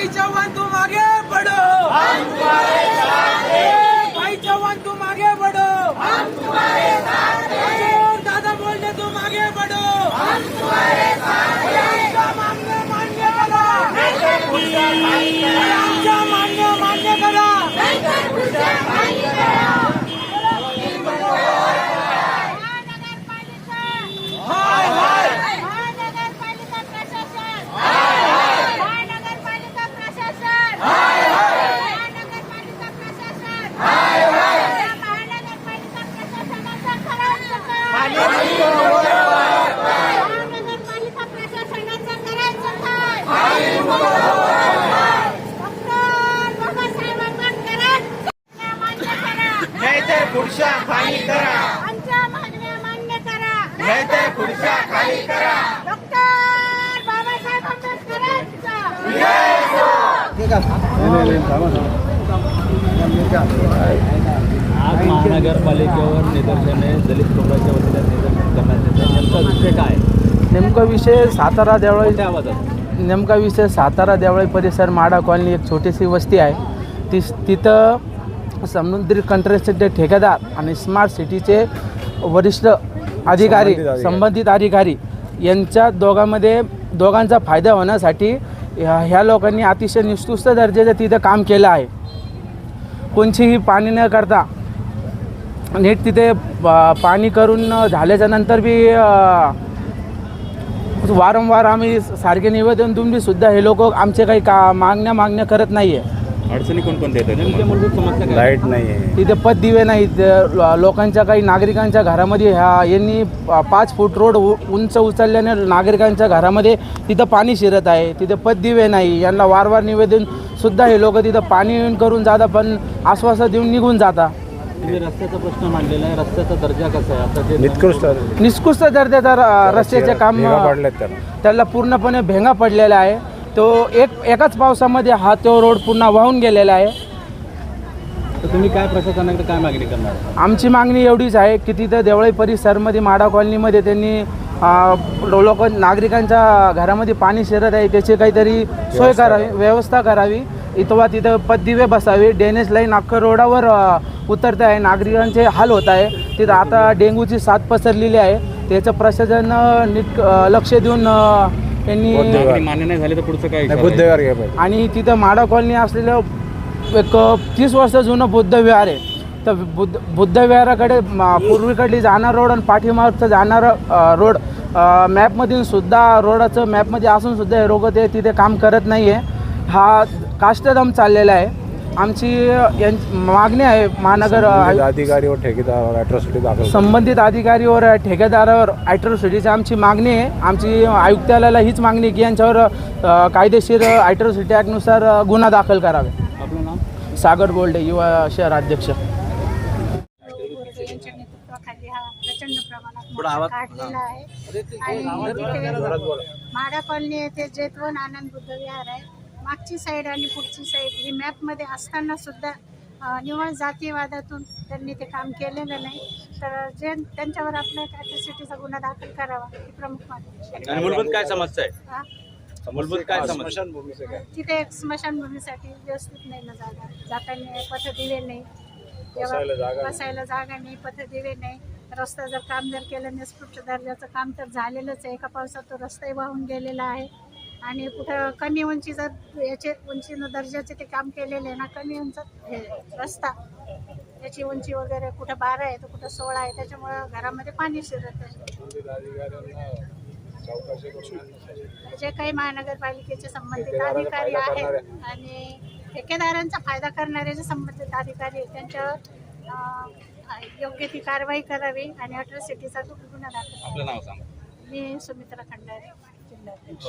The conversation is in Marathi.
भाई जवान तुम आगे बढ़ो हम तुम्हारे साथ भाई जवान तुम आगे बढ़ो हम तुम्हारे साथ और दादा बोल दे तुम आगे बढ़ो हम तुम्हारे साथ आमचा मान्य मान्य करा. नहीं आमचा मान्य मान्य करा. नहीं कर महानगरपालिका हाय हाय महानगरपालिका प्रशासन महानगरपालिका प्रशासन महानगरपालिका प्रशासन या महानगरपालिका प्रशासनाचा करायचं काय? महानगरपालिका प्रशासनाचं करायचं काय? डॉक्टर बाबासाहेब आंबेडकर मान्य करा नाहीतर खुर्च्या खाली करा आमच्या मागण्या मान्य करा नाहीतर खुर्च्या खाली करा डॉक्टर बाबासाहेब आंबेडकरांचा आज महानगरपालिकेवर निदर्शने दलित लोकांच्या वतीने निदर्शन करण्यात येते. नेमका विषय काय? नेमका विषय सातारा देवळी नेमका विषय सातारा देवळी परिसर माडा कॉलनी एक छोटीशी वस्ती आहे. ती तिथं समुद्री कंट्रेक्शनचे ठेकेदार आणि स्मार्ट सिटीचे वरिष्ठ अधिकारी. संबंधित अधिकारी यांच्या दोघांमध्ये दोघांचा फायदा होण्यासाठी ह्या ह्या लोकांनी अतिशय निस्तुस्त दर्जाचं तिथं काम केलं आहे. कोणचीही पाणी न करता नीट तिथे प- पाणी करून झाल्याच्यानंतर बी वारंवार आम्ही सारखे निवेदन देऊन बी सुद्धा हे लोक आमचे काही का मागण्या मागण्या करत नाही आहे अडचणी कोणकोणत्या येतात नेमक्या मूलभूत समस्या काय? लाइट नाही आहे. तिथे पददिवे नाहीत लो- लोकांच्या काही नागरिकांच्या घरामध्ये ह्या यांनी प- पाच फूट रोड उ- उंच उचलल्याने नागरिकांच्या घरामध्ये तिथं पाणी शिरत आहे. तिथे पददिवे नाही. यांना वारंवार निवेदन सुद्धा हे लोक तिथं पाणी येऊन करून जातात पण आश्वासन देऊन निघून जातात. तुम्ही रस्त्याचा प्रश्न मांडलेला आहे. रस्त्याचा दर्जा कसा आहे? आता ते निकृष्ट निकृष्ट दर्जाचा र- रस्त्याचे काम पाडलेत त्याला. त्याला पूर्णपणे भेंगा पडलेला आहे. तो एक एकाच पावसामध्ये हा तो रोड पुन्हा वाहून गेलेला आहे. तर तुम्ही काय प्रशासनाकडे काय मागणी करणार? आमची मागणी एवढीच आहे की तिथं देवळी परिसरमध्ये माडा कॉलनीमध्ये त्यांनी लोक नागरिकांच्या घरामध्ये पाणी शिरत आहे. त्याची काहीतरी सोय करावी व्यवस्था करावी. इथवा तिथं पददिवे बसावे. ड्रेनेज लाईन अख्खं रोडावर उतरते आहे. नागरिकांचे हाल होत आहे. तिथं आता डेंग्यूची साथ पसरलेली आहे. त्याचं प्रशासन नीट लक्ष देऊन त्यांनी मागणी मान्य नाही झाली तर पुढचं काय नाही? बुद्धविहार घ्या पाहिजे. आणि तिथं माडा कॉलनी असलेलं एक तीस वर्ष जुनं बुद्ध विहार आहे. तर बुद्ध बुद्ध विहाराकडे म- पूर्वीकडली जाणार रोड आणि पाठीमागचं जाणारं रोड अ, मॅपमधून सुद्धा रोडाचं मॅपमध्ये असून सुद्धा हे रोग ते तिथे काम करत नाही आहे हा काष्टदम चाललेला आहे. आमची यां मागणी आहे महानगर संबंधित अधिकारी व ठेकेदार अॅट्रॉसिटी दाखल करा. संबंधित अधिकारीवर ठेकेदारावर ॲट्रोसिटीची आमची मागणी आहे. आमची आयुक्तालयाला हीच मागणी आहे की यांच्यावर अ, कायदेशीर ॲट्रोसिटी ॲक्टनुसार गुन्हा दाखल करावे. आपलं नाव? सागर बोल्डे युवा शहर अध्यक्ष. यांच्या नेतृत्वाखाली हा प्रचंड प्रमाणात मोर्चा काढलेला आहे आणि तिथे माडा कॉलनी येथे जेतवन आनंद बुद्ध विहार आहे. मागची साईड आणि पुढची साईड ही मॅपमध्ये असताना सुद्धा निवळ जातीवादातून त्यांनी ते काम केलेलं नाही. तर जे त्यांच्यावर आपल्या कॅपॅसिटीचा गुन्हा दाखल करावा ही प्रमुख मागणी आहे. आणि मूलभूत काय समस्या आहे? हा? मूलभूत काय समस्या? तिथे एक स्मशानभूमीसाठी व्यवस्थित नाही ना जागा. जाताना पथदिवे नाही. बसायला जागा तेव्हा बसायला जागा नाही पथदिवे नाही. रस्ता जर काम जर केलं निष्कृष्ट दर्जाचं काम तर झालेलंच आहे. एका पावसात तो रस्ताही वाहून गेलेला आहे. आणि कुठं कमी उंची जर याचे उंचीनं दर्जाचे ते काम केलेले आहे ना कमी उंच हे रस्ता याची उंची वगैरे कुठं बारा आहे तर कुठं सोळा आहे त्याच्यामुळं घरामध्ये पाणी शिरत आहे. जे काही महानगरपालिकेचे संबंधित अधिकारी आहेत आणि ठेकेदारांचा फायदा करणारे जे संबंधित अधिकारी आहेत त्यांच्यावर योग्य ती कारवाई करावी आणि अट्रॉसिटीचा गुन्हा दाखल आपलं नाव सांगा. मी सुमित्रा खंडारे जिल्हाध्यक्ष.